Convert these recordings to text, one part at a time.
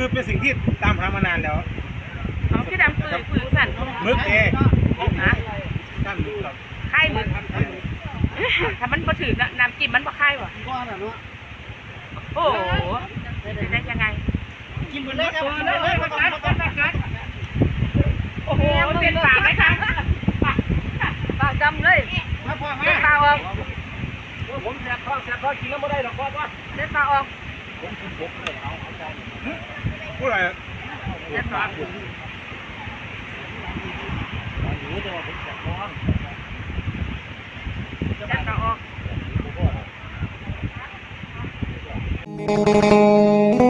คือเป็นสิ่งที่ตามหามานานแล้วเอาที่ดำปืนปืนสั่นมึกเองนะท่านมึกครับไข่มึงถ้ามันบ่ถือน้ำจิ้มมันบ่ไข่บ่ก้อนอะเนาะโอ้โหจะได้ยังไงกินไปเลยครับกินไปเลยครับโอ้โหเป็นปากไหมคะปากดำเลยมาพ่อมาเล่นปากออกผมแสบท้องแสบท้องกินแล้วไม่ได้หรอกพ่อพ่อเล่นปากออกผมกินผมเลยเอาเอาใจ พูดอะไรเล่นปากหนูจะว่าผมแสบท้องเล่นปากออก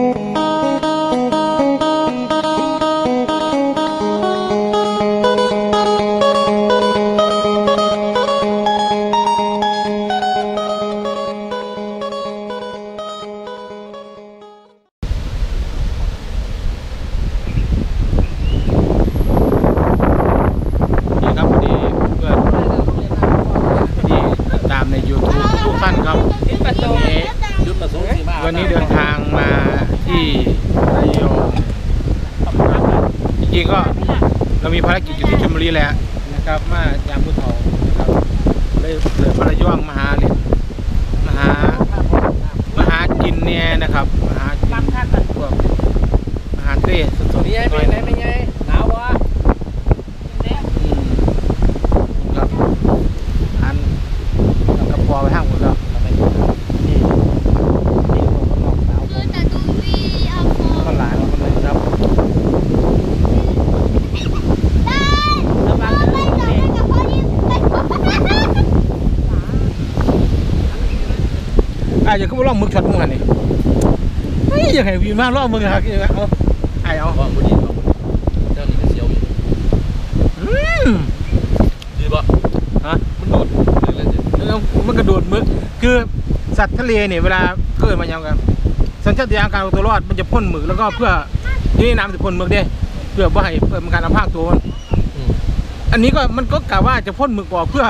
มีภารกิจอยู่ที่ชลบุรีแหละนะครับมายามพุทเฒ่านะครับเลยเลยมาระยองมหาเลยมหามหากินเนี่ยนะครับมาหากินพวกมหาเต้สดๆนี่ไงหน่เป็นไงเป็นไงหนาววะ อืมครับอันกระปอไปห้างหมดแล้วนี่นี่ผมก็นอกหนาวผม แต่ดูวีเอา ก็หลายคนเลยครับ ระวังเด้อ ไปกับพ่อนี่ไปกับพ่อ อะอย่าขึ้นมาล่องมึกช็อตมึงอันนี้เฮ้ยอยากให้วีนมาล่องมึงครับเอาไอ้เอาพ่อคนนี้เจ้านี่ก็เสียวอยู่อืมดีป่ะฮะมันโดดเลยเลยแล้วมันกระโดดมึกคือสัตว์ทะเลเนี่ยเวลาเกิดมาอย่างกันสัญชาตญาณการเอาตัวรอดมันจะพ่นหมึกแล้วก็เพื่อที่นี่น้ำจะพ่นหมึกเด้เพื่อว่าให้เพื่อมันการเอาภาคตัวมันอันนี้ก็มันก็กะว่าจะพ่นหมึกออกเพื่อ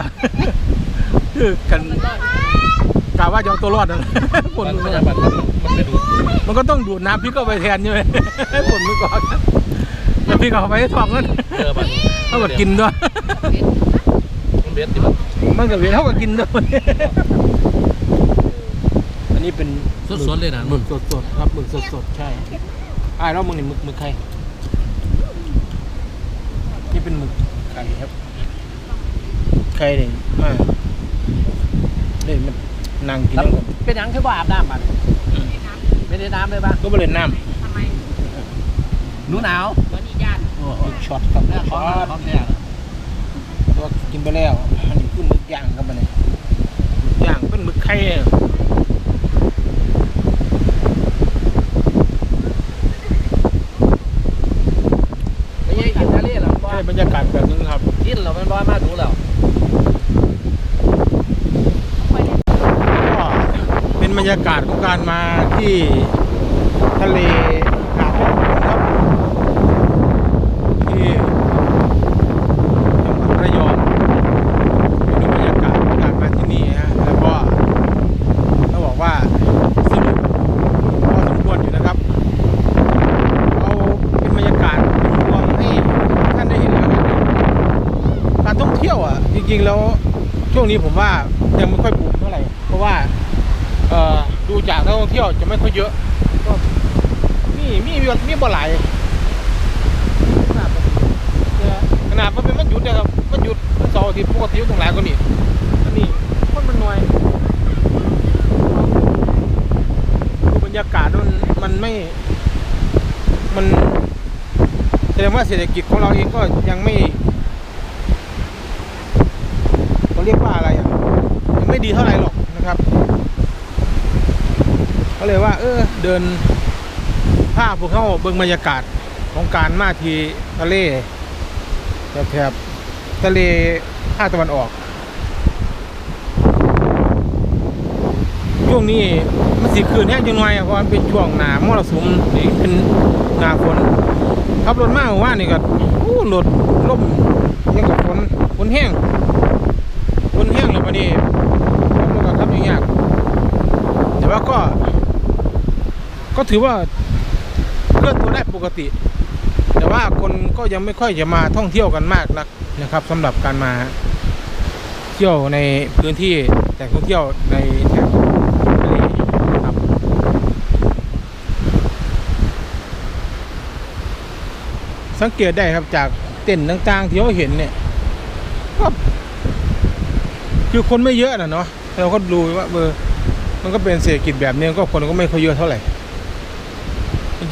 คือกัน กะว่าจะเอาตัวรอดนั่นแหละพ่นมันหมึกมันออกมันไม่ดูมันก็ต้องดูดน้ำพริกเข้าไปแทนใช่ไหมให้พ่นหมึกออกแล้วพริกเอาไปให้ท้องนั่นเออมันเท่ากับกินด้วยมันเบ็ดที่มันมันกับเวทเท่ากับกินด้วยอันนี้เป็นสดๆเลยนะหมึกสดๆครับหมึกสดๆใช่อ่าแล้วมึงนี่หมึกหมึกใครนี่เป็นหมึกไข่ครับไข่เนี่ยมาเลยมัน นั่งกินแล้วก็เป็นยังคือว่าอาบน้ำมันไม่ได้น้ำเลยป่ะก็ไปเล่นน้ทำไมหนูหนาววันนี้ญาติำโอ้หมึกช็อตครับหมึกขอช็งอตของแท้ตัวกินไปแล้วอันนี้คือหมึกย่างครับมันเนี่ยหมึกย่างเป็นหมึกไข่เนี่ยไม่ใช่กินทะเลหรอกว่าได้บรรยากาศแบบนึงครับ กินเราไม่ว่ามาดูแล้ว ก็เป็นบรร ยากาศของการมาที่ทะเลหาดแม่กลครับที่จังหวัดระยองไปดูบรรยากาศของการมาที่นี่ฮะแล้วก็ต้องบอกว่าสนุกพอสมควรอยู่นะครับเอาเป็นบรรยากาศรวมให้ท่านได้เห็นแล้วกันการท่องเที่ยวอะจริงๆแล้วช่วงนี้ผมว่ายังไม่ค่อยบูมเท่าไหร่เพราะว่า จากนักท่องเที่ยวจะไม่ค่อยเยอะก็มีมีมีมีบ่หลายขนาดมันเป็นวันหยุดนะครับวันหยุดวันเสาร์อาทิตย์ปกติตรงหลายก็มีอันนี้คนมันหน้อยดูบรรยากาศมันมันไม่ มันแสดงว่าเศรษฐกิจของเราเองก็ยังไม่เขาเรียกว่าอะไรอะยังไม่ดีเท่าไหร่หรอกนะครับ ก็เลยว่า เออเดินผ้าพวกเขาเบิ่งบรรยากาศของการมาทีทะเลแถบทะเลภาคตะวันออกช่วงนี้มันสิคืนแห้งจังหน่อยเพราะมันเป็นช่วงหนามรสุมนี่เป็นหนาฝนขับรถมาเมื่อว่านนี่ก็อู้รถล่มยังกับฝนฝนแห้งฝนแห้งแล้ววันนี้มันก็ขับอย่างยากแต่ว่า ก็ถือว่าเคลื่อนตัวได้ปกติ แต่ว่าคนก็ยังไม่ค่อยจะมาท่องเที่ยวกันมากนักนะครับสำหรับการมาเที่ยวในพื้นที่แต่ท่องเที่ยวในแถบทะเลนะครับสังเกตได้ครับจากเต็นท์ต่างๆที่เราเห็นเนี่ยก็คือคนไม่เยอะนะเนาะเราก็ดูว่าเออมันก็เป็นเศรษฐกิจแบบนี้ก็คนก็ไม่ค่อยเยอะเท่าไหร่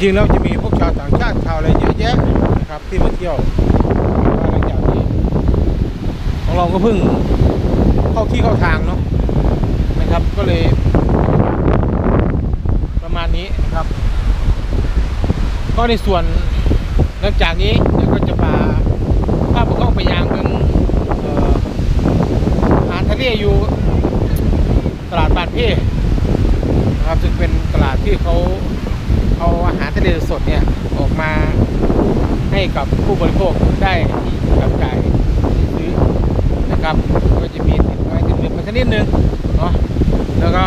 จริงๆแล้วจะมีพวกชาวต่างชาติชาวอะไรเยอะแยะนะครับที่มาเที่ยวหลังจากที่ของเราก็เพิ่งเข้าที่เข้าทางเนาะนะครับก็เลย ประมาณนี้นะครับ ก็ในส่วนหลังจากนี้เดี๋ยวก็จะพาภาพเข้าไปยังเป็นเอ่ออาหารทะเลอยู่ตลาดบานพี่นะครับซึ่งเป็นตลาดที่เขา เอาอาหารทะเลสดเนี่ยออกมาให้กับผู้บริโภคได้จับจ่ายซื้อนะครับ ก็จะมีติดไว้ติดมือมาสักนิดนึงเนาะแล้วก็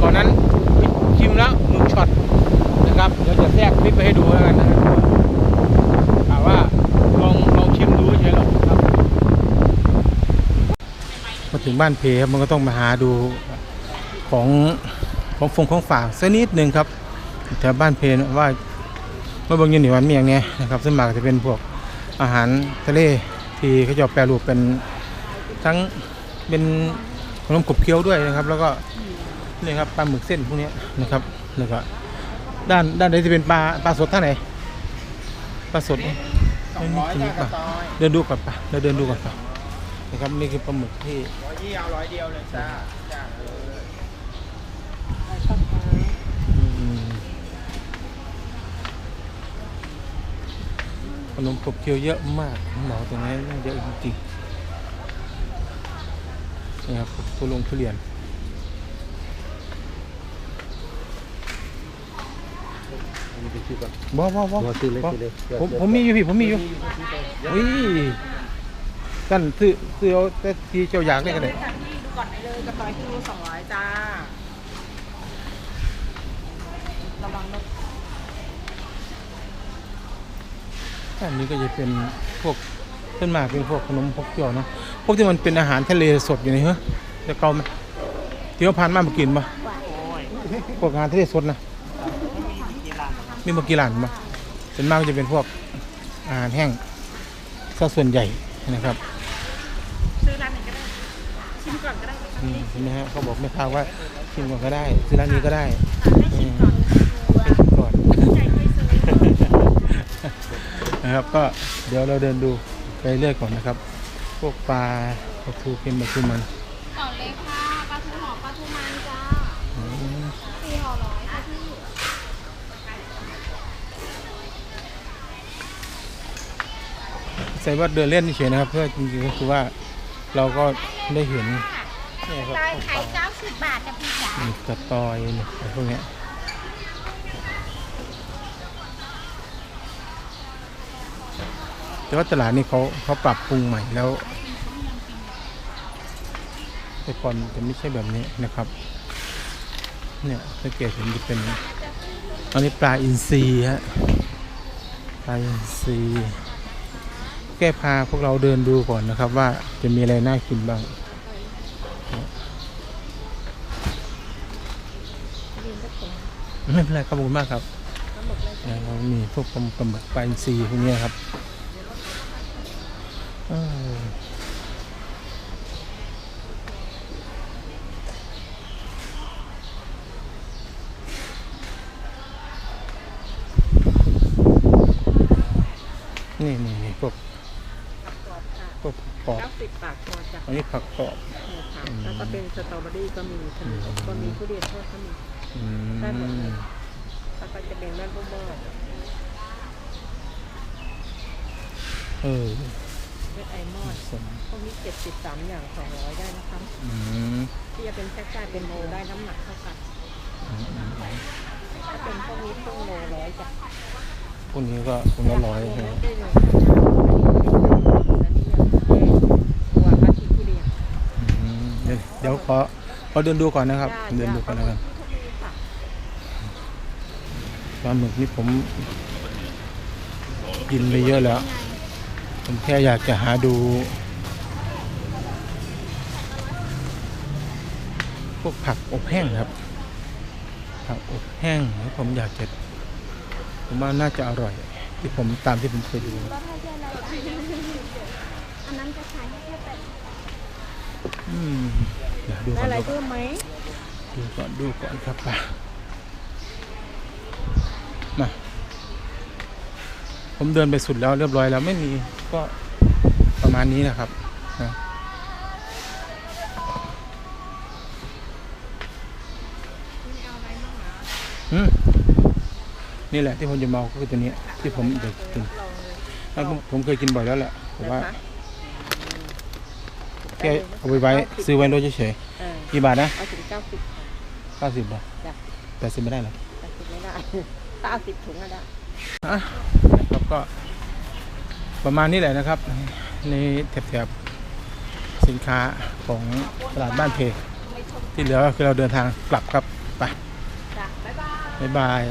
ก่อนนั้นชิมแล้วหมึกช็อตนะครับเดี๋ยวจะแทรกคลิปไปให้ดูแล้วกันนะครับถามว่าลองลองชิมดูเฉยๆหรอครับมาถึงบ้านเพครับมันก็ต้องมาหาดูของของฟงของฝากสักนิดหนึ่งครับ แถวบ้านเพนว่าเมื่อบางยีนหนิวันเมียงเนี่ยนะครับซึ่งมากจะเป็นพวกอาหารทะเลที่เขาจะแปรรูปเป็นทั้งเป็นขนมขบเคี้ยวด้วยนะครับ แล้วก็นี่ครับปลาหมึกเส้นพวกเนี้ยนะครับแล้วก็ด้านด้านไหนจะเป็นปลาปลาสดท่าไหนปลาสดนี่นี่จะมีปลาเดินดูก่อนปะเราเดินดูก่อนปะนะครับนี่คือปลาหมึกที่ร้อยยี่เอาร้อยเดียวเลยจ้า ขนมขบเคี้ยวเยอะมากหมอตรงนี้เยอะจริงๆนี่ครับทุลงทุเรียนอันนี้เป็นชื่อก่อนบ่บ่บ่บ่ซื้อเลยบ่ซื้อเลยผมผมมีอยู่พี่ผมมีอยู่อุ้ยกันซื้อซื้อเอาแต่ที่เจ้าอยากได้ก็ได้ค่ะพี่ดูก่อนได้เลยกระต่อยคิวสองร้อยจ้า อันนี้ก็จะเป็นพวกเส้นมากเป็นพวกขนมพกเคี้ยวเนาะพวกที่มันเป็นอาหารทะเลสดอยู่นี่เหรอจะเก่าไหมที่เขาผ่านมามากินปะพวกอาหารทะเลสดนะมีมากี่ร้านปะส่วนมากก็จะเป็นพวกอาหารแห้งซะส่วนใหญ่นะครับซื้อร้านไหนก็ได้ชิมก่อนก็ได้ไหมคะอืมเห็นไหมฮะเขาบอกไม่พาว่าชิมก่อนก็ได้ ซื้อร้านนี้ก็ได้อืมให้ชิมก่อน ใจค่อยซื้อ นะครับ ก็เดี๋ยวเราเดินดูไปเรื่อยก่อนนะครับ พวกปลาปลาทูเค็มปลาทูมันก่อนเลยค่ะปลาทูหอมปลาทูมันจ้าอืมสี่ห่อร้อยค่ะพี่ใส่ว่าเดินเล่นเฉยๆนะครับ เพื่อจริงๆก็คือว่าเราก็ได้เห็นเนี่ยครับตอยไข่เก้าสิบบาทจ้ะพี่จ๋ามีกระตอยเนี่ยอะไรพวกเนี้ย แต่ว่าตลาดนี้เขาเขาปรับปรุงใหม่แล้วแต่ก่อนจะไม่ใช่แบบนี้นะครับ เนี่ยสังเกตเห็นจะเป็นอันนี้ปลาอินทรีฮะปลาอินทรีแก้พาพวกเราเดินดูก่อนนะครับ ว่าจะมีอะไรน่ากินบ้างไม่เป็นไรครับขอบคุณมากครับเรามีพวกปลาปลาหมึกปลาอินทรีพวกเนี้ยครับเออนี่นี่นี่พวกพวกผักกรอบ เก้าสิบบาทพอจ้ะ อันนี้ผักกรอบ เนี่ยค่ะแล้วก็เป็นสตรอเบอรี่ก็มีขนมอบ ก็มีทุเรียนทอดก็มีอืได้หมดเลมยแล้วก็จะเป็นแว่นบุ้มบอดเออเวทไอมอนสมพวกนี้เจ็ดสิบสามอย่างสองร้อยได้นะคะอืมที่จะเป็นแพ็คจ่ายเป็นโลได้น้ำหนักเท่ากันถ้าเป็นพวกนี้ครึ่งโลร้อยจ้ะพวกนี้ก็คนละร้อยใช่ไหมได้เลยอันนี้ยังตัวกะทิทุเรียนอืมเดี๋ยวเดี๋ยวขอ ขอเดินดูก่อนนะครับ เดินดูก่อนนะครับค่ะปลาหมึกนี่ผมกินไปเยอะแล้ว ผมแค่อยากจะหาดู พวกผักอบแห้งครับ ผักอบแห้งที่ผมอยากจะ ผมว่าน่าจะอร่อย ที่ผมตามที่ผมเคยดูรถให้เพื่อนอะไรอันนั้นจะขายให้แค่แปด อืมเดี๋ยวดูก่อนดูก่อนดูก่อนดูก่อนครับป่ะมาผมเดินไปสุดแล้วเรียบร้อยแล้วไม่มีก็ประมาณนี้นะครับนะอืมนี่แหละที่ผมจะเมาก็คือตัวเนี้ยที่ผมอยากกินแล้วผมผมเคยกินบ่อยแล้วแหละแต่ว่าแค่ เอาไปไว้ซื้อไว้รถเฉยเออๆกี่บาทนะเอาถึงเก้าสิบ เก้าสิบบาทจ้ะ แปดสิบไม่ได้เหรอเก้าสิบไม่ได้ ถ้าเอาสิบถุงก็ได้ อะนะครับก็ประมาณนี้แหละนะครับ ในแถบๆสินค้าของตลาดบ้านเพที่เหลือก็คือเราเดินทางกลับครับไปจ้ะบ๊ายบายบ๊ายบาย